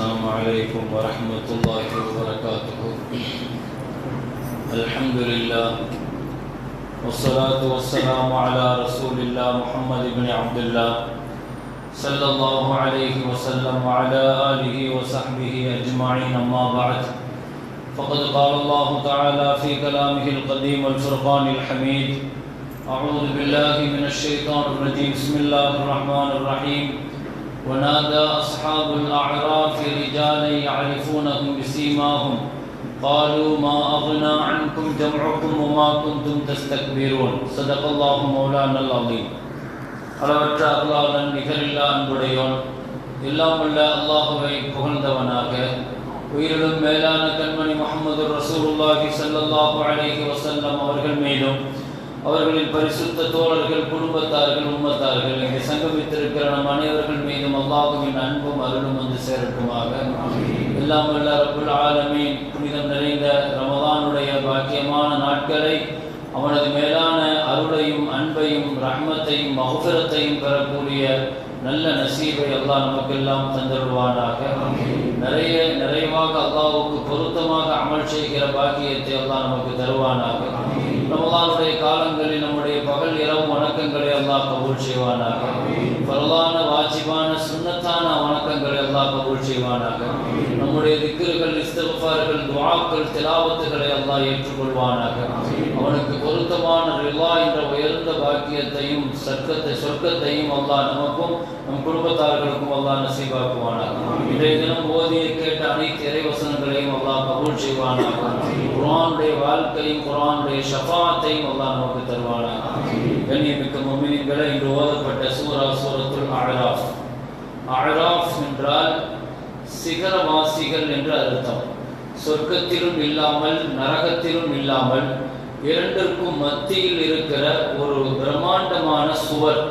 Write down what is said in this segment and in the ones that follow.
السلام عليكم ورحمة الله وبركاته. الحمد لله والصلاة والسلام على رسول الله محمد بن عبد الله صلى الله عليه وسلم وعلى آله وصحبه أجمعين. أما بعد، فقد قال الله تعالى في كلامه القديم الفرقان الحميد أعوذ بالله من الشيطان الرجيم. بسم الله الرحمن الرحيم. ونادى أصحاب الأعراف رجالا يعرفونهم بسيماهم قالوا ما أغنى عنكم جمعكم وما كنتم تستكبرون صدق الله مولانا العظيم அளவற்ற அல்லாஹன் நிகரில்லா அன்புடையோன் எல்லாம் உள்ள அல்லாஹுவை புகழ்ந்தவனாக உயிரிலும் மேலான கண்மணி முகமது ரசூலுல்லாஹி ஸல்லல்லாஹு அலைஹி வஸல்லம் அவர்கள் மீதும் அவர்களின் பரிசுத்த தோழர்கள் குடும்பத்தார்கள் உம்மத்தார்கள் இங்கே சங்கமித்திருக்கிற நம் அனைவர்கள் மீதும் அல்லாஹுவின் அன்பும் அருளும் வந்து சேரட்டுமாக. எல்லாம் வல்ல ரப்புல் புனிதம் நிறைந்த ரமதானுடைய பாக்கியமான நாட்களை அவனது மேலான அருளையும் அன்பையும் ரஹ்மத்தையும் மகுபிரத்தையும் பெறக்கூடிய நல்ல நசீபை அல்லாஹ் நமக்கெல்லாம் தந்துடுவானாக நிறைய நிறைவாக அல்லாவுக்கு பொருத்தமாக அமல் செய்கிற பாக்கியத்தை அல்லாஹ் நமக்கு தருவானாக. ரமலானுடைய காலங்களில் நம்முடைய பகல் இரவு வணக்கங்களை எல்லாம் கபூல் செய்வானாக. பரவான வாஜிபான சுண்ணத்தான வணக்கங்களை எல்லாம் கபூல் செய்வானாக. நம்முடைய திக்கர்கள் இஸ்திஃபார்கள் துவாக்கள் திலாவத்துகளை அல்லாஹ் ஏற்றுக்கொள்வானாக. அவனுக்கு பொருத்தமான ரிலா என்ற உயர்ந்த பாக்கியத்தையும் சர்க்கத்தை சொர்க்கத்தையும் அல்லாஹ் நமக்கும் நம் குடும்பத்தார்களுக்கும் அல்லாஹ் நசீபாக்குவானாக. இன்றைய தினம் ஓதிய கேட்ட அனைத்து இறைவசனங்களையும் அல்லாஹ் கபூல் செய்வானாக. குரானுடைய வாழ்க்கையும் குரானுடைய ஷஃபாத்தையும் அல்லாஹ் நமக்கு தருவானாக. கண்ணியமிக்க முமினின்களை இன்று ஓதப்பட்ட சூரா சூரத்துல் அழராஃப் அழராஃப் என்றால் சிகரவாசிகள் என்று அர்த்தம். சொர்க்கத்திலும் இல்லாமல் நரகத்திலும் இல்லாமல் இரண்டிற்கும் மத்தியில் இருக்கிற ஒரு பிரம்மாண்டமான சுவர்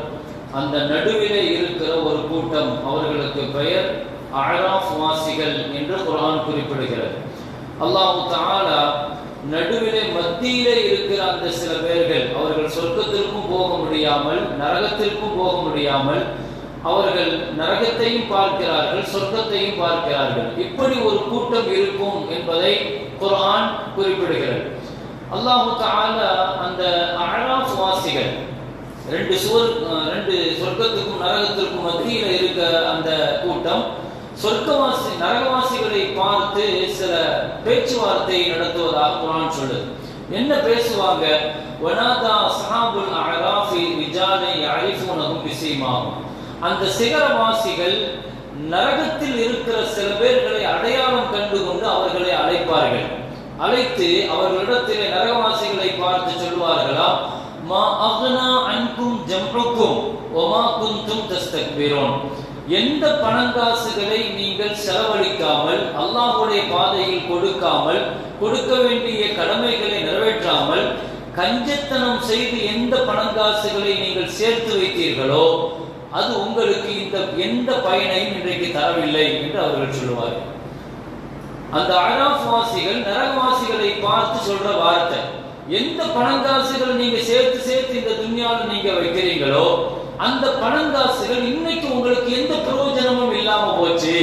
அந்த நடுவிலே இருக்கிற ஒரு கூட்டம் அவர்களுக்கு பெயர் அழகாஃப் வாசிகள் என்று குரான் குறிப்பிடுகிறது. அல்லாஹு தாலா நடுவிலே மத்தியிலே இருக்கிற அந்த சில பேர்கள் அவர்கள் சொர்க்கத்திற்கும் போக முடியாமல் நரகத்திற்கும் போக முடியாமல் அவர்கள் நரகத்தையும் பார்க்கிறார்கள் சொர்க்கத்தையும் பார்க்கிறார்கள். இப்படி ஒரு கூட்டம் இருக்கும் என்பதை குரான் குறிப்பிடுகிறது. அல்லாஹு அந்த அழாஃப் வாசிகள் ரெண்டு சுவர் ரெண்டு சொர்க்கத்துக்கும் நரகத்திற்கும் மத்தியில் இருக்க அந்த கூட்டம் சொர்க்கவாசி நரகவாசிகளை பார்த்து சில பேச்சுவார்த்தை நடத்துவதாக குரான் சொல்லுது. என்ன பேசுவாங்க? வனாதா சஹாபுல் அழராஃபி ரிஜாலை அரிஃபூனகும் பிசீமாகும். அந்த சிகரவாசிகள் நரகத்தில் இருக்கிற சில பேர்களை அடையாளம் கண்டு கொண்டு அவர்களை அழைப்பார்கள். அழைத்து அவர்களிடத்திலே நரகவாசிகளை பார்த்து சொல்வார்களா மா அகனா அன்கும் ஜம்ருக்கும் ஒமா குந்தும் தஸ்தக்பிரோன். எந்த பணங்காசுகளை நீங்கள் செலவழிக்காமல் அல்லாஹுடைய பாதையில் கொடுக்காமல் கொடுக்க வேண்டிய கடமைகளை நிறைவேற்றாமல் கஞ்சத்தனம் செய்து எந்த பணங்காசுகளை நீங்கள் சேர்த்து வைத்தீர்களோ அது உங்களுக்கு இந்த எந்த பயனையும் இன்றைக்கு தரவில்லை என்று அவர்கள் சொல்லுவார்கள். அந்த அழாஃப் நரகவாசிகளை பார்த்து சொல்ற வார்த்தை எந்த பணங்காசுகள் நீங்க சேர்த்து சேர்த்து இந்த துன்யாவில் நீங்க வைக்கிறீங்களோ அந்த பணங்காசுகள் இன்னைக்கு உங்களுக்கு எந்த பிரயோஜனமும் இல்லாம போச்சு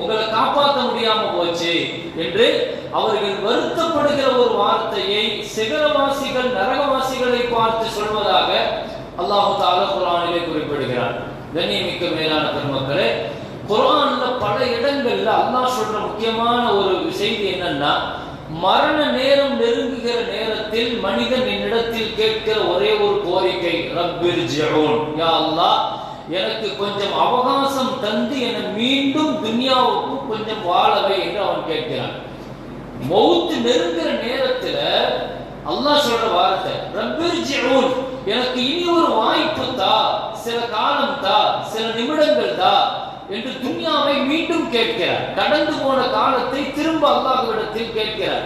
உங்களை காப்பாற்ற முடியாம போச்சு என்று அவர்கள் வருத்தப்படுகிற ஒரு வார்த்தையை சிகரவாசிகள் நரகவாசிகளை பார்த்து சொல்வதாக அல்லாஹு தாலா குரானிலே குறிப்பிடுகிறார். கண்ணியமிக்க மேலான பெருமக்களே குரான்ல பல இடங்கள்ல அல்லாஹ் சொல்ற முக்கியமான ஒரு செய்தி என்னன்னா மரண நேரம் நெருங்குகிற நேரத்தில் மனிதன் என்னிடத்தில் கேட்கிற ஒரே ஒரு கோரிக்கை ரப்பிர் ஜெரோன் யா அல்லாஹ் எனக்கு கொஞ்சம் அவகாசம் தந்து என மீண்டும் துன்யாவுக்கு கொஞ்சம் வாழவை என்று அவன் கேட்கிறான். மௌத்து நெருங்குற நேரத்துல அல்லாஹ் சொல்ற வார்த்தை ரப்பிர் ஜெரோன் எனக்கு இனி ஒரு வாய்ப்பு தா சில காலம் தா சில நிமிடங்கள் தா என்று துன்யாவை மீண்டும் கேட்கிறார். கடந்து போன காலத்தை திரும்ப அல்லாஹ்விடத்தில் கேட்கிறார்.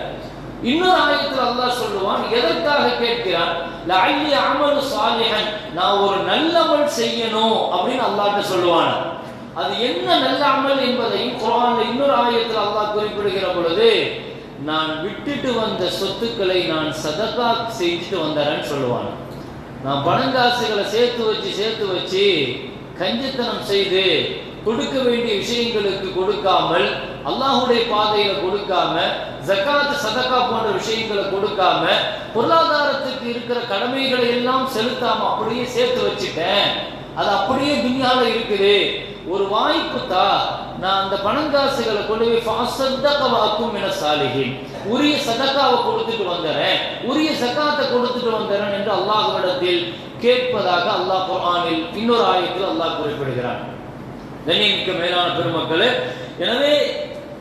இன்னொரு ஆயத்தில் அல்லாஹ் சொல்லுவான் எதற்காக கேட்கிறான்? லஅல்லி அமலு சாலிஹன் நான் ஒரு நல்லவள் செய்யணும் அப்படின்னு அல்லாஹ்ட்ட சொல்லுவான். அது என்ன நல்ல அமல் என்பதையும் குர்ஆன்ல இன்னொரு ஆயத்தில் அல்லாஹ் குறிப்பிடுகிற பொழுது நான் விட்டுட்டு வந்த சொத்துக்களை நான் சதகா செஞ்சுட்டு வந்தேன்னு சொல்லுவான். நான் பணங்காசுகளை சேர்த்து வச்சு சேர்த்து வச்சு கஞ்சித்தனம் செய்து கொடுக்க வேண்டிய விஷயங்களுக்கு கொடுக்காமல் அல்லாஹுடைய பாதையில கொடுக்காம ஜக்காத்து சதக்கா போன்ற விஷயங்களை கொடுக்காம பொருளாதாரத்துக்கு இருக்கிற கடமைகளை எல்லாம் செலுத்தாம அப்படியே சேர்த்து வச்சுட்டேன். அது அப்படியே துனியால இருக்குது. ஒரு வாய்ப்பு தான் நான் அந்த பணங்காசுகளை கொண்டு போய் என சாலிகின் உரிய சதக்காவை கொடுத்துட்டு வந்துறேன். உரிய சக்காத்தை கொடுத்துட்டு வந்துறேன் என்று அல்லாஹ்விடத்தில் கேட்பதாக அல்லாஹ் குர்ஆனில் இன்னொரு ஆயத்தில் அல்லாஹ் குறிப்பிடுகிறான். கண்ணியமிக்க மேலான பெருமக்களே எனவே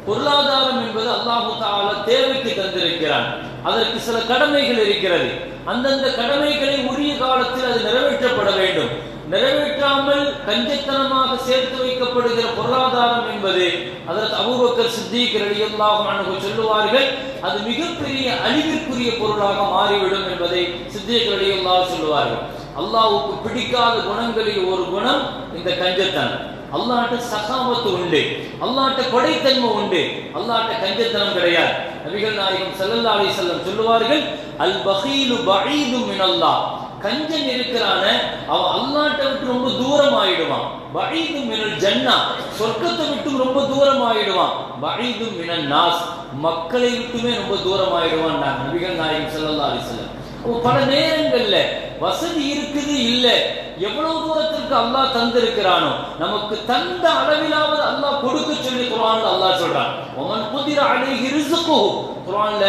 பொருளாதாரம் என்பது அல்லாஹு தால தேவைக்கு தந்திருக்கிறான். அதற்கு சில கடமைகள் இருக்கிறது. அந்தந்த கடமைகளை உரிய காலத்தில் அது நிறைவேற்றப்பட வேண்டும். நிறைவேற்றாமல் கஞ்சத்தனமாக சேர்த்து வைக்கப்படுகிற பொருளாதாரம் என்பது அதற்கு அபூபக்கர் சித்திக் ரலியல்லாஹு சொல்லுவார்கள் அது மிகப்பெரிய அழிவிற்குரிய பொருளாக மாறிவிடும் என்பதை சித்திக் ரலியல்லாஹு சொல்லுவார்கள். அல்லாவுக்கு பிடிக்காத குணங்களில் ஒரு குணம் இந்த கஞ்சத்தனம். அல்லாட்ட சகாமத்து உண்டு அல்லாட்ட கொடைத்தன்மை உண்டு அல்லாட்ட கஞ்சத்தனம் கிடையாது. நபிகள் நாயகம் செல்லல்லா அலி செல்லம் சொல்லுவார்கள் அல் பகீலு பஈது மினல்லா கஞ்சன் இருக்கிறான அவன் அல்லாட்ட விட்டு ரொம்ப தூரம் ஆயிடுவான் பஈது மினல் ஜன்னா சொர்க்கத்தை விட்டு ரொம்ப தூரம் ஆயிடுவான் பஈது மினல் நாஸ் மக்களை விட்டுமே ரொம்ப தூரம் ஆயிடுவான் நபிகள் நாயகம் செல்லல்லா அலைஹி பல நேரங்கள்ல வசதி இருக்குது? இல்லை. எவ்வளவு தூரத்திற்கு அல்லாஹ் தந்திருக்கிறானோ நமக்கு தந்த அளவிலாவது அல்லாஹ் கொடுக்க சொல்லி குரான் அல்லாஹ் சொல்றான். ஒமன் புதிர அழகி ரிஸ்குஹு. குரான்ல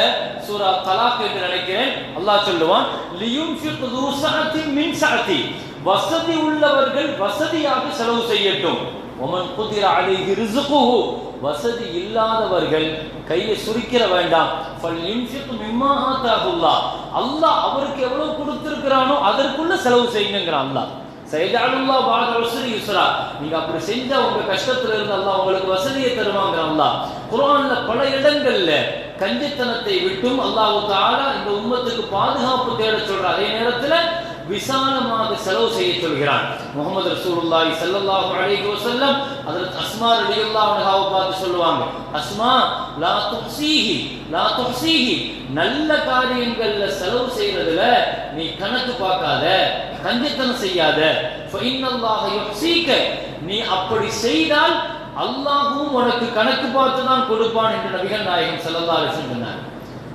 சூரா தலாக் என்று நினைக்கிறேன். அல்லாஹ் சொல்லுவான் லியும் து மின் சாத்தி வசதி உள்ளவர்கள் வசதியாக செலவு செய்யட்டும். ஒமன் குதிர அழகி ரிஸ்குஹு. வசதி இல்லாதவர்கள் கையை சுருக்கிற வேண்டாம். மிம்மா ஆதாஹுல்லாஹ் அல்லாஹ் அவருக்கு எவ்வளவு கொடுத்திருக்கிறானோ அதற்குள்ள செலவு செய்யுங்கிறான் அல்லாஹ். சைஜாலுல்லா பாக வசதி யுஸ்ரா. நீங்க அப்படி செஞ்சா உங்க கஷ்டத்துல இருந்து அல்லாஹ் உங்களுக்கு வசதியை தருவாங்க அல்லாஹ். குரான்ல பல இடங்கள்ல கஞ்சித்தனத்தை விட்டும் அல்லாஹ் தஆலா இந்த உம்மத்துக்கு பாதுகாப்பு தேட சொல்ற அதே நேரத்துல விசாலமாக செலவு செய்ய சொல்கிறான். முகமது ரசூலுல்லாஹி ஸல்லல்லாஹு அலைஹி வஸல்லம் ஹஜ்ரத் அஸ்மா ரலியல்லாஹு அன்ஹாவை பார்த்து சொல்லுவாங்க. அஸ்மா லா துஹ்சீஹி லா துஹ்சீஹி நல்ல காரியங்கள்ல செலவு செய்யறதுல நீ கணக்கு பார்க்காத கஞ்சத்தனம் செய்யாத. ஃபைனல்லாஹ யுஹ்சீக நீ அப்படி செய்தால் அல்லாஹ்வும் உனக்கு கணக்கு பார்த்து தான் கொடுப்பான் என்று நபிகள் நாயகம் ஸல்லல்லாஹு அலைஹி வஸல்லம் சொன்னார்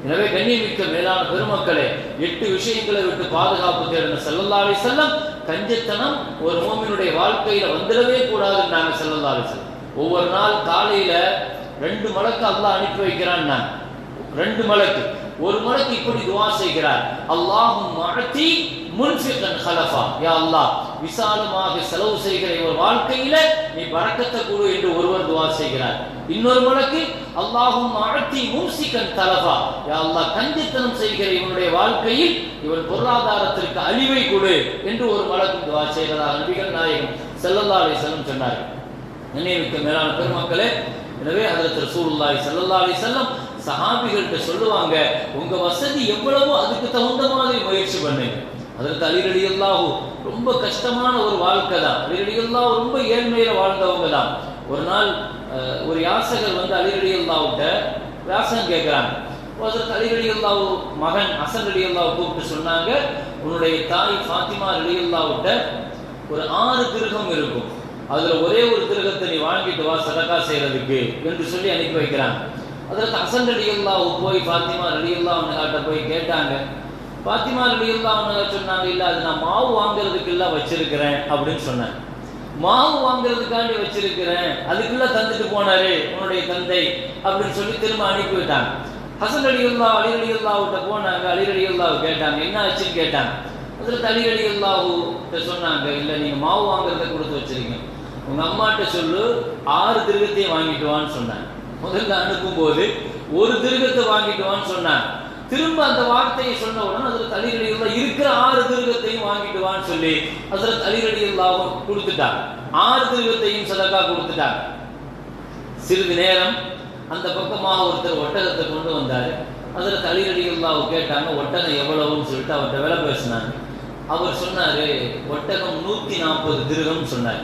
எனவே கண்ணியமிக்க மேலான பெருமக்களே எட்டு விஷயங்களை விட்டு பாதுகாப்பு தேடின செல்லல்லாவை செல்லம் கஞ்சத்தனம் ஒரு மோமினுடைய வாழ்க்கையில வந்துடவே கூடாதுன்னு நாங்கள் செல்லல்லா செல்லம் ஒவ்வொரு நாள் காலையில ரெண்டு மலக்கு அல்லாஹ் அனுப்பி வைக்கிறான் நான். ரெண்டு மலக்கு. ஒரு மலக்கு இப்படி துவா செய்கிறார். அல்லாஹும் மஅத்தி முன்ஃபிகன் ஹலஃபா. யா அல்லாஹ் விசாலமாக செலவு செய்கிற ஒரு வாழ்க்கையில நீ பறக்கத்தை கொடு என்று ஒருவர் துவா செய்கிறார். இன்னொரு மலக்கு அல்லாஹும் ஆழ்த்தி மூசிக்கன் தலபா அல்லாஹ் கஞ்சித்தனம் செய்கிற இவனுடைய வாழ்க்கையில் இவன் பொருளாதாரத்திற்கு அழிவை கொடு என்று ஒரு மலக்கு துவா செய்கிறார் நபிகள் நாயகம் ஸல்லல்லாஹு அலைஹி வஸல்லம் சொன்னார்கள். நினைவுக்கு மேலான பெருமக்களே எனவே அதற்கு ரசூலுல்லாஹி ஸல்லல்லாஹு அலைஹி வஸல்லம் சஹாபிகள்கிட்ட சொல்லுவாங்க உங்க வசதி எவ்வளவோ அதுக்கு தகுந்த மாதிரி முயற்சி பண்ணுங்க அதற்கு அலி ரொம்ப கஷ்டமான ஒரு வாழ்க்கை தான். அலி ரொம்ப ஏழ்மையில வாழ்ந்தவங்க தான். ஒரு நாள் ஒரு யாசகர் வந்து அலிரடியல்லாவிட்ட வியாசம் கேட்கிறாங்க. கேட்குறாங்க அதற்கு அலி மகன் அசன் ரலியல்லாஹு கூப்பிட்டு சொன்னாங்க உன்னுடைய தாய் ஃபாத்திமா ரலியல்லாஹுட்ட ஒரு ஆறு திருகம் இருக்கும். அதுல ஒரே ஒரு திருகத்தை நீ வாங்கிட்டு வா சதக்கா செய்யறதுக்கு என்று சொல்லி அனுப்பி வைக்கிறாங்க. அதற்கு அசன் ரலியல்லாஹு போய் ஃபாத்திமா ரலியல்லாஹு போய் கேட்டாங்க. ஃபாத்திமா ரலியல்லாஹு சொன்னாங்க இல்ல அது நான் மாவு வாங்குறதுக்கு எல்லாம் வச்சிருக்கிறேன் அப்படின்னு சொன்னேன் மாவு வாங்குறதுக்காண்டி வச்சிருக்கிறேன் அதுக்குள்ள தந்துட்டு போனாரு உன்னுடைய தந்தை அப்படின்னு சொல்லி திரும்ப அனுப்பி விட்டாங்க. ஹசன் அலியுல்லா அலி அலியுல்லாவிட்ட போனாங்க அலி அலியுல்லாவை கேட்டாங்க என்ன ஆச்சுன்னு? கேட்டாங்க. அதில் அலி அலியுல்லாவு சொன்னாங்க இல்லை நீங்க மாவு வாங்குறத கொடுத்து வச்சிருக்கீங்க. உங்க அம்மாட்ட சொல்லு ஆறு திருகத்தையும் வாங்கிட்டு வான்னு சொன்னாங்க. முதல்ல அனுப்பும்போது ஒரு திருகத்தை வாங்கிட்டு வான்னு சொன்னாங்க. திரும்ப அந்த வார்த்தையை சொன்ன உடனே அதில் அலிரடியுல்லா இருக்கிற ஆறு திருகத்தையும் வாங்கிட்டு வான்னு சொல்லி அதில் அலிரடியுல்லாவும் கொடுத்துட்டாங்க. ஆறு திருகத்தையும் சதக்கா கொடுத்துட்டாங்க. சிறிது நேரம் அந்த பக்கமாக ஒருத்தர் ஒட்டகத்தை கொண்டு வந்தாரு. அதில் அலிரடியுல்லாவை கேட்டாங்க ஒட்டகம் எவ்வளவுன்னு சொல்லிட்டு அவர்கிட்ட விலை பேசினாங்க. அவர் சொன்னாரு ஒட்டகம் நூத்தி நாற்பது திருகம் சொன்னார்.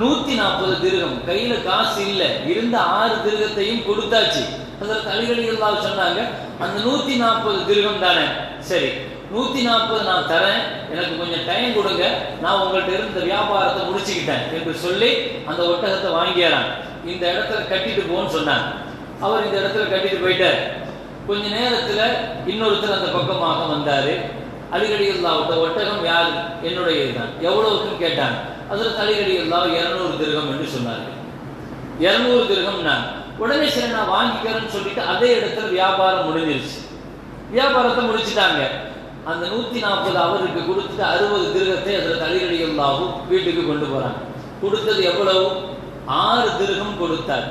நூத்தி நாற்பது திருகம் கையில காசு இல்லை இருந்த ஆறு திருகத்தையும் கொடுத்தாச்சு. அதற்கு அலிகளிகளால் சொன்னாங்க அந்த நூத்தி நாற்பது திருகம் தானே? சரி நூத்தி நாற்பது நான் தரேன் எனக்கு கொஞ்சம் டைம் கொடுங்க நான் உங்கள்கிட்ட இருந்த வியாபாரத்தை முடிச்சுக்கிட்டேன் என்று சொல்லி அந்த ஒட்டகத்தை வாங்கிடுறான் இந்த இடத்துல கட்டிட்டு போன்னு சொன்னாங்க. அவர் இந்த இடத்துல கட்டிட்டு போயிட்டார். கொஞ்ச நேரத்துல இன்னொருத்தர் அந்த பக்கமாக வந்தாரு. அலிகடி அல்லாவிட்ட ஒட்டகம் யார்? என்னுடைய தான் எவ்வளவுக்கும் கேட்டாங்க அதில் அலிகடி இரநூறு திருகம் என்று சொன்னார்கள். இரநூறு திருகம் நான் உடனே சரி நான் வாங்கிக்கிறேன்னு சொல்லிட்டு அதே இடத்துல வியாபாரம் முடிஞ்சிருச்சு. வியாபாரத்தை முடிச்சுட்டாங்க. அந்த நூத்தி நாற்பது அவருக்கு கொடுத்துட்டு அறுபது திருகத்தை அதில் தலையடிகளாகவும் வீட்டுக்கு கொண்டு போறாங்க. கொடுத்தது எவ்வளவு? ஆறு திருகம் கொடுத்தார்.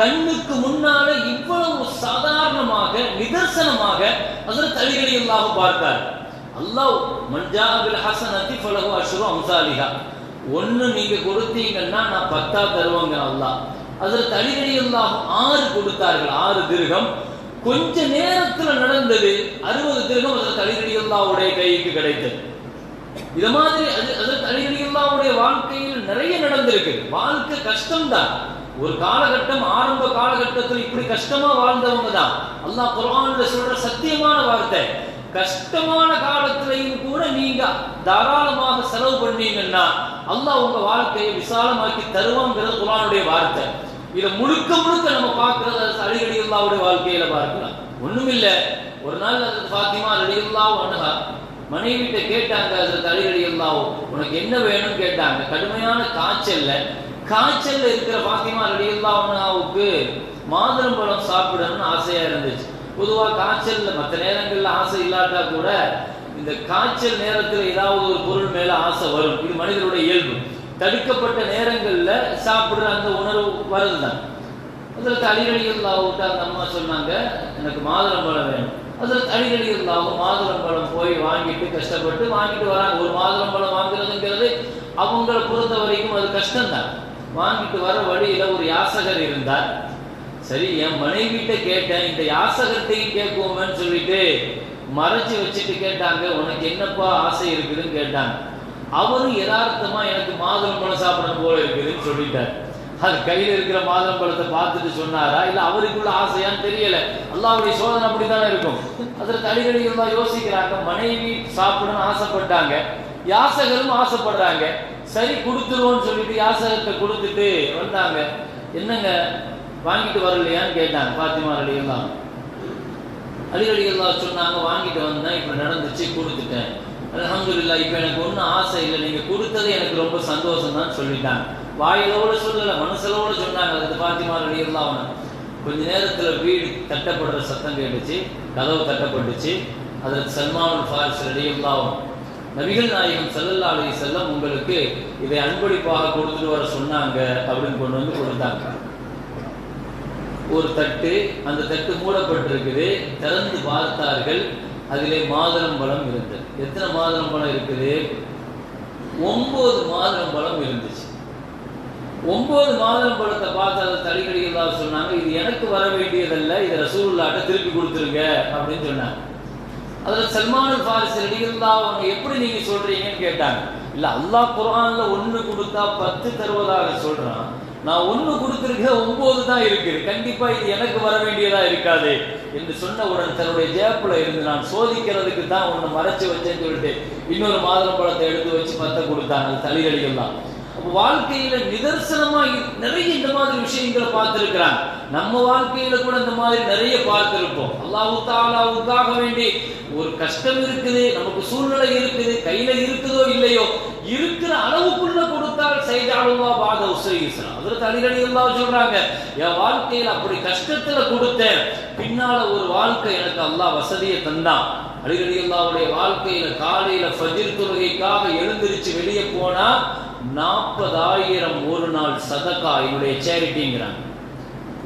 கண்ணுக்கு முன்னால இவ்வளவு சாதாரணமாக நிதர்சனமாக அதில் தலைகடி பார்த்தார். அல்லாஹ் மஞ்சாபில் ஹசனத்தி ஃபலஹு அஷ்ரு அம்சாலிகா ஒன்று நீங்க கொடுத்தீங்கன்னா நான் பத்தா தருவாங்க அல்லாஹ். அதில் தலிகடி ஆறு கொடுத்தார்கள் ஆறு திருகம். கொஞ்ச நேரத்துல நடந்தது அறுபது திருகம் அதில் தலிகடி கைக்கு கிடைத்தது. இது மாதிரி அது அது தலிகடி வாழ்க்கையில் நிறைய நடந்திருக்கு. வாழ்க்கை கஷ்டம்தான். ஒரு காலகட்டம் ஆரம்ப காலகட்டத்தில் இப்படி கஷ்டமா வாழ்ந்தவங்க தான். அல்லாஹ் குர்ஆன்ல சொல்ற சத்தியமான வார்த்தை கஷ்டமான காலத்திலையும் கூட நீங்க தாராளமாக செலவு பண்ணீங்கன்னா அல்லாஹ் உங்க வாழ்க்கையை விசாலமாக்கி தருவாங்கிறது குரானுடைய வார்த்தை. இதை முழுக்க முழுக்க நம்ம பார்க்கறது அது அல்லாவுடைய வாழ்க்கையில பார்க்கலாம். ஒண்ணுமில்ல. ஒரு நாள் அது பாத்திமா அடிகல்லாவும் அணுகா மனைவிட்ட கேட்டாங்க அது அடிக்கடி அல்லாவும் உனக்கு என்ன வேணும்னு கேட்டாங்க. கடுமையான காய்ச்சல்ல காய்ச்சல்ல இருக்கிற பாத்திமா அடிகல்லா அணுகாவுக்கு மாதுளம்பழம் சாப்பிடணும்னு ஆசையா இருந்துச்சு. பொதுவா காய்ச்சல்ல மற்ற நேரங்கள்ல ஆசை இல்லாட்டா கூட இந்த காய்ச்சல் நேரத்துல ஏதாவது ஒரு பொருள் மேல ஆசை வரும். இது மனிதனுடைய இயல்பு. தடுக்கப்பட்ட நேரங்களில் சாப்பிட்ற அந்த உணர்வு வருதுதான் அதுல அலிகளிகளாவிட்டு அந்த அம்மா சொன்னாங்க எனக்கு மாதுளம்பழம் வேணும். அதுல அலிகளிகளாவும் மாதுளம்பழம் போய் வாங்கிட்டு கஷ்டப்பட்டு வாங்கிட்டு வராங்க. ஒரு மாதுளம்பழம் வாங்குறதுங்கிறது அவங்கள பொறுத்த வரைக்கும் அது கஷ்டம்தான். வாங்கிட்டு வர வழியில் ஒரு யாசகர் இருந்தார். சரி என் மனைவிட்ட கேட்டேன் இந்த யாசகத்தையும் கேட்போமேன்னு சொல்லிட்டு மறைச்சு வச்சுட்டு கேட்டாங்க. உனக்கு என்னப்பா ஆசை இருக்குதுன்னு கேட்டாங்க. அவரும் யதார்த்தமா எனக்கு மாதுளம் பழம் சாப்பிடணும் போல இருக்குதுன்னு சொல்லிட்டார். அது கையில இருக்கிற மாதுளம்பழத்தை பார்த்துட்டு சொன்னாரா? இல்ல அவருக்குள்ள ஆசையான்னு தெரியல. அல்லாவுடைய சோதனை அப்படித்தானே இருக்கும். அதுல தலிகளிகள் தான் யோசிக்கிறாங்க மனைவி சாப்பிடணும்னு ஆசைப்பட்டாங்க யாசகரும் ஆசைப்படுறாங்க சரி கொடுத்துருவோம்னு சொல்லிட்டு யாசகத்தை கொடுத்துட்டு வந்தாங்க. என்னங்க வாங்கிட்டு வரலையான்னு கேட்டாங்க பாத்திமா அலிகள்லாம் அலிகலிகள்லாம் சொன்னாங்க வாங்கிட்டு வந்தேன் இப்ப நடந்துச்சு கொடுத்துட்டேன். அலமதுல்லா இப்போ எனக்கு ஒன்றும் ஆசை இல்லை. நீங்க கொடுத்தது எனக்கு ரொம்ப சந்தோஷம் தான் சொல்லிட்டாங்க. வாயிலோட சொல்லல மனசுலோட சொன்னாங்க. அது பாத்திமா அலிகள்லாம் கொஞ்ச நேரத்துல வீடு தட்டப்படுற சத்தம் கேட்டுச்சு கதவு தட்டப்பட்டுச்சு அதில் சல்மான் ஃபாரிஸ் அலிகள்லாம் நபிகள் நாயகம் செல்லல்லா அலி செல்லம் உங்களுக்கு இதை அன்பளிப்பாக கொடுத்துட்டு வர சொன்னாங்க அப்படின்னு கொண்டு வந்து கொடுத்தாங்க. ஒரு தட்டு அந்த தட்டு மூடப்பட்டிருக்குது. திறந்து பார்த்தார்கள். அதிலே மாதுளம்பழம் இருந்தது. எத்தனை மாதுளம்பழம் இருக்குது? ஒன்பது மாதுளம்பழம் இருந்துச்சு. ஒன்பது மாதுளம்பழத்தை பார்த்து அதை தடிக்கடிகளாக சொன்னாங்க. இது எனக்கு வர வேண்டியதல்ல இதை ரசூல்லாட்ட திருப்பி கொடுத்துருங்க அப்படின்னு சொன்னாங்க. அதில் சல்மான் ஃபாரிஸ் அடிகளா அவங்க எப்படி நீங்கள் சொல்கிறீங்கன்னு கேட்டாங்க. இல்லை அல்லாஹ் குரானில் ஒன்று கொடுத்தா பத்து தருவதாக சொல்கிறான் நான் ஒண்ணு கொடுத்திருக்க ஒன்பது தான் இருக்குது கண்டிப்பா இது எனக்கு வர வேண்டியதா இருக்காது என்று சொன்னவுடன் தன்னுடைய ஜேப்புல இருந்து நான் சோதிக்கிறதுக்கு தான் ஒண்ணு மறைச்சு வச்சேன்னு சொல்லிட்டு இன்னொரு மாதுளம் பழத்தை எடுத்து வச்சு பத்த கொடுத்தாங்க தலிகளிகள்லாம் அப்ப வாழ்க்கையில நிதர்சனமா நிறைய இந்த மாதிரி விஷயங்களை பார்த்திருக்கிறாங்க. நம்ம வாழ்க்கையில கூட இந்த மாதிரி நிறைய பார்த்திருப்போம். அல்லாஹு தாலாவுக்காக வேண்டி ஒரு கஷ்டம் இருக்குது நமக்கு சூழ்நிலை இருக்குது கையில இருக்குதோ இல்லையோ இருக்கிற அளவுக்குள்ள கொடுத்து அதில் தனிகடி எல்லாம் சொல்றாங்க. என் வாழ்க்கையில அப்படி கஷ்டத்துல கொடுத்தேன். பின்னால ஒரு வாழ்க்கை எனக்கு அல்லாஹ் வசதியை தந்தான். அடிக்கடி அல்லாவுடைய வாழ்க்கையில காலையில ஃபஜிர் தொழுகைக்காக எழுந்திருச்சு வெளியே போனா நாற்பதாயிரம் ஒரு நாள் சதக்கா என்னுடைய சேரிட்டிங்கிறாங்க.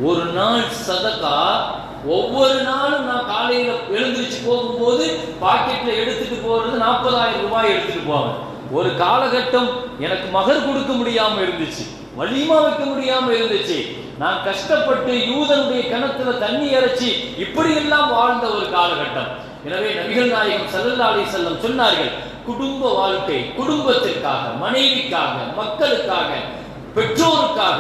ஒரு நாள் சதக்கா ஒவ்வொரு நாளும் நான் காலையில எழுந்திருச்சு போகும்போது பாக்கெட்ல எடுத்துட்டு போறது நாற்பதாயிரம் ரூபாய் எடுத்துட்டு போவேன். ஒரு காலகட்டம் எனக்கு மகர் கொடுக்க முடியாம இருந்துச்சு. வலிமா வைக்க முடியாம இருந்துச்சு. நான் கஷ்டப்பட்டு யூதனுடைய கிணத்துல தண்ணி இறைச்சி இப்படி எல்லாம் வாழ்ந்த ஒரு காலகட்டம். எனவே நபிகள் நாயகம் ஸல்லல்லாஹு செல்லம் சொன்னார்கள் குடும்ப வாழ்க்கை குடும்பத்திற்காக மனைவிக்காக மக்களுக்காக பெற்றோருக்காக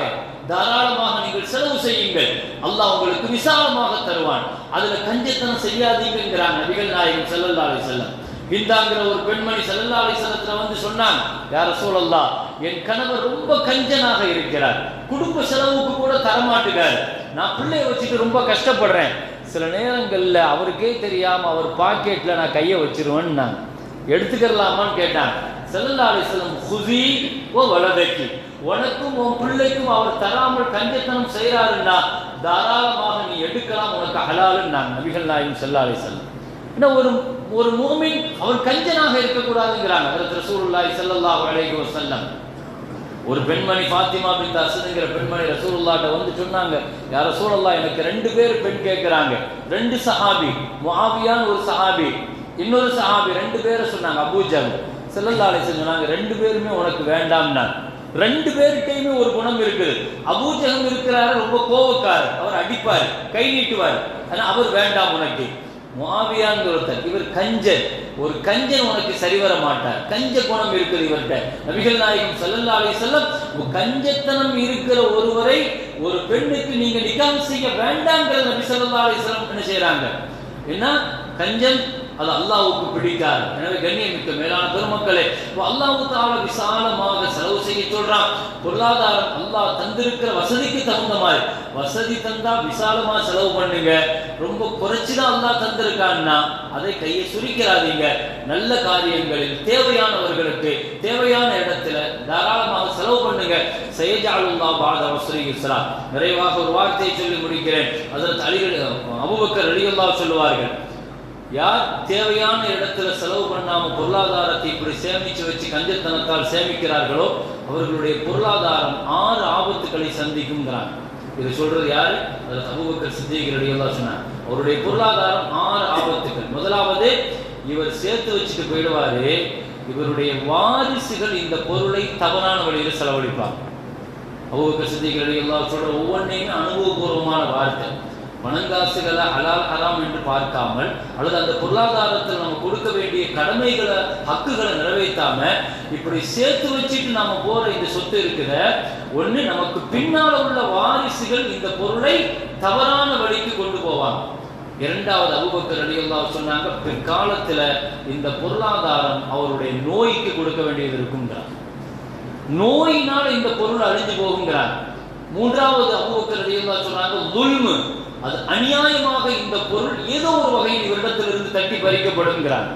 தாராளமாக நீங்கள் செலவு செய்யுங்கள். அல்லாஹ் உங்களுக்கு விசாலமாக தருவான். அதுல கஞ்சத்தனம் செய்யாதீங்கிறான் நபிகள் நாயகம் ஸல்லல்லாஹு அலைஹி செல்லம் இந்தாங்கிற ஒரு பெண்மணி சல்லல்லா செல்லத்துல வந்து சொன்னான் யார சூழல்லா என் கணவர் ரொம்ப கஞ்சனாக இருக்கிறார். குடும்ப செலவுக்கு கூட தரமாட்டுகிறார். நான் பிள்ளைய வச்சுட்டு ரொம்ப கஷ்டப்படுறேன். சில நேரங்களில் அவருக்கே தெரியாம அவர் பாக்கெட்ல நான் கையை வச்சிருவேன்னு நான் எடுத்துக்கலாமான்னு கேட்டான் சல்லல்லா செல்லும் குதி ஓ வலதைக்கு. உனக்கும் உன் பிள்ளைக்கும் அவர் தராமல் கஞ்சத்தனம் செய்கிறாருன்னா தாராளமாக நீ எடுக்கலாம் உனக்கு ஹலாலுன்னு நான் நபிகள் நாயும் சல்லா செல்லும் என்ன ஒரு ஒரு மூமின் அவர் கஞ்சனாக இருக்கக்கூடாதுங்கிறாங்க ஹஜரத் ரசூலுல்லாஹி ஸல்லல்லாஹு அலைஹி வஸல்லம். ஒரு பெண்மணி ஃபாத்திமா பின் அசதுங்கிற பெண்மணி ரசூலுல்லாட்ட வந்து சொன்னாங்க யார் ரசூலுல்லாஹ் எனக்கு ரெண்டு பேர் பெண் கேட்குறாங்க ரெண்டு சஹாபி முஆவியான்னு ஒரு சஹாபி இன்னொரு சஹாபி ரெண்டு பேரை சொன்னாங்க அபூஜாங்க ஸல்லல்லாஹு அலைஹி சொன்னாங்க ரெண்டு பேருமே உனக்கு வேண்டாம்னா ரெண்டு பேருக்கிட்டையுமே ஒரு குணம் இருக்குது. அபூஜகம் இருக்கிறாரு ரொம்ப கோவக்காரர். அவர் அடிப்பார் கை நீட்டுவார். ஆனால் அவர் வேண்டாம் உனக்கு. முஆவியான் ஒருத்தர் இவர் கஞ்சன். ஒரு கஞ்சன் உனக்கு சரி வர மாட்டார். கஞ்ச குணம் இருக்குது இவர்கிட்ட. நபிகள் நாயகம் செல்லல்லா அலி செல்லம் கஞ்சத்தனம் இருக்கிற ஒருவரை ஒரு பெண்ணுக்கு நீங்க நிகாம் செய்ய வேண்டாம்ங்கிற நபி செல்லல்லா அலி செல்லம் என்ன செய்யறாங்க என்ன? கஞ்சன் அது அல்லாவுக்கு பிடிக்காது. எனவே கண்ணியமிக்க மேலான பெருமக்களே இப்போ தால விசாலமாக செலவு செய்ய சொல்றான். பொருளாதாரம் அல்லாஹ் தந்திருக்கிற வசதிக்கு தகுந்த மாதிரி. வசதி தந்தா விசாலமா செலவு பண்ணுங்க. ரொம்ப குறைச்சுதான் அல்லாஹ் தந்திருக்கான்னா அதை கையை சுருக்கிறாதீங்க. நல்ல காரியங்களில் தேவையானவர்களுக்கு தேவையான இடத்துல தாராளமாக செலவு பண்ணுங்க. செய்யஜாலுல்லா பாத வசதி நிறைவாக ஒரு வார்த்தையை சொல்லி முடிக்கிறேன். அதற்கு அலிகள் அபுபக்கர் அலியுல்லா சொல்லுவார்கள் யார் தேவையான இடத்துல செலவு பண்ணாம பொருளாதாரத்தை இப்படி சேமிச்சு வச்சு கஞ்சத்தனத்தால் சேமிக்கிறார்களோ அவர்களுடைய பொருளாதாரம் ஆறு ஆபத்துக்களை சந்திக்குங்கிறாங்க இதை சொல்றது யாரு? அது அபுபக்கர் சித்திகளுடைய சொன்னார். அவருடைய பொருளாதாரம் ஆறு ஆபத்துக்கள். முதலாவது இவர் சேர்த்து வச்சுட்டு போயிடுவாரு. இவருடைய வாரிசுகள் இந்த பொருளை தவறான வழியில் செலவழிப்பாங்க. அபுபக்கர் சித்திகளுடைய சொல்ற ஒவ்வொன்றையுமே அனுபவபூர்வமான வார்த்தை. பணங்காசுகளை அலால் ஹராம் என்று பார்க்காமல் அல்லது அந்த பொருளாதாரத்தில் நம்ம கொடுக்க வேண்டிய கடமைகளை ஹக்குகளை நிறைவேற்றாம இப்படி சேர்த்து வச்சுட்டு நாம போற இந்த சொத்து இருக்குத ஒண்ணு நமக்கு பின்னால் உள்ள வாரிசுகள் இந்த பொருளை தவறான வழிக்கு கொண்டு போவாங்க. இரண்டாவது அபுபக்கர் அலியல்லா சொன்னாங்க பிற்காலத்துல இந்த பொருளாதாரம் அவருடைய நோய்க்கு கொடுக்க வேண்டியது இருக்குங்கிறார் நோயினால் இந்த பொருள் அழிஞ்சு போகுங்கிறார். மூன்றாவது அபுபக்கர் அலியல்லா சொன்னாங்க துல்மு. அது அநியாயமாக இந்த பொருள் ஏதோ ஒரு வகையில் இவரிடத்திலிருந்து தட்டி பறிக்கப்படுங்கிறார்.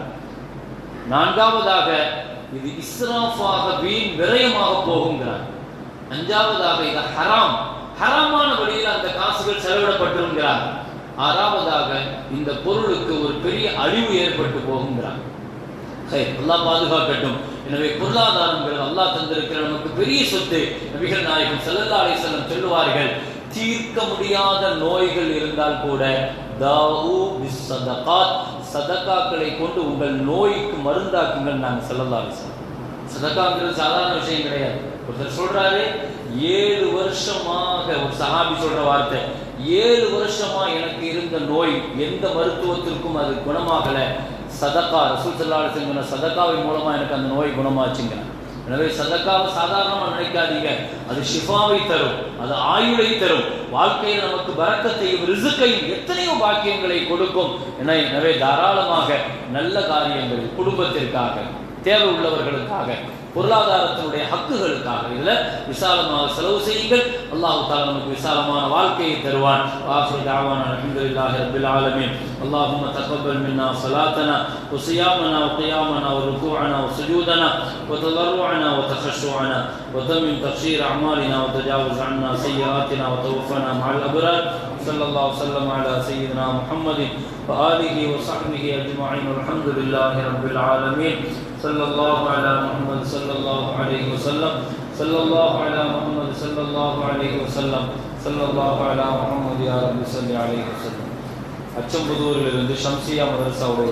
நான்காவதாக இது இஸ்ராஃபாக வீண் விரயமாக போகுங்கிறாங்க அஞ்சாவதாக இது ஹராம். ஹராமான வழியில் அந்த காசுகள் செலவிடப்பட்டிருக்கிறாங்க ஆறாவதாக இந்த பொருளுக்கு ஒரு பெரிய அழிவு ஏற்பட்டு போகுங்கிறாங்க சரி பாதுகாக்கட்டும். எனவே பொருளாதாரங்கள் அல்லாஹ் தந்திருக்கிற நமக்கு பெரிய சொத்து நபிகள் நாயகம் ஸல்லல்லாஹு செல்லம் சொல்லுவார்கள். தீர்க்க முடியாத நோய்கள் இருந்தால் கூட தாவு பிஸ்ஸதகாத் சதக்காக்களை கொண்டு உங்கள் நோய்க்கு மருந்தாக்குங்கள் நாங்கள் செல்லலாம் சதக்காங்கிறது சாதாரண விஷயம் கிடையாது. ஒருத்தர் சொல்றாரு ஏழு வருஷமாக ஒரு சஹாபி சொல்ற வார்த்தை ஏழு வருஷமா எனக்கு இருந்த நோய் எந்த மருத்துவத்திற்கும் அது குணமாகல. சதக்கா ரசூல் சல்லா சதக்காவின் மூலமா எனக்கு அந்த நோய் குணமாச்சுங்கிறேன் எனவே சதக்காவை சாதாரணமாக நினைக்காதீங்க. அது ஷிஃபாவை தரும் அது ஆயுளை தரும். வாழ்க்கையில் நமக்கு பரக்கத்தையும் ரிசுக்கையும் எத்தனையோ பாக்கியங்களை கொடுக்கும். என எனவே தாராளமாக நல்ல காரியங்கள் குடும்பத்திற்காக தேவை உள்ளவர்களுக்காக பொருளாதாரத்தினுடைய ஹக்குகளுக்காக இதுல விசாலமாக செலவு செய்யுங்கள் அல்லாஹ் தாலா நமக்கு விசாலமான வாழ்க்கையை தருவான் வாஃபிரு தாவானா அல்ஹம்துலில்லாஹி ரப்பில் ஆலமீன் اللهم تقبل منا صلاتنا وصيامنا وقيامنا وركوعنا وسجودنا وتضرعنا وتخشعنا وتمم تقصير اعمالنا وتجاوز عنا سيئاتنا وتوفنا مع الابرار صلى الله وسلم على سيدنا محمد وآله وصحبه أجمعين والحمد لله رب العالمين صلى الله على محمد صلى الله عليه وسلم صلى الله على محمد صلى الله عليه وسلم صلى الله على محمد يا رب صل عليه وسلم அச்சம்புதூரிலிருந்து ஷம்சியா மதரசாவுடைய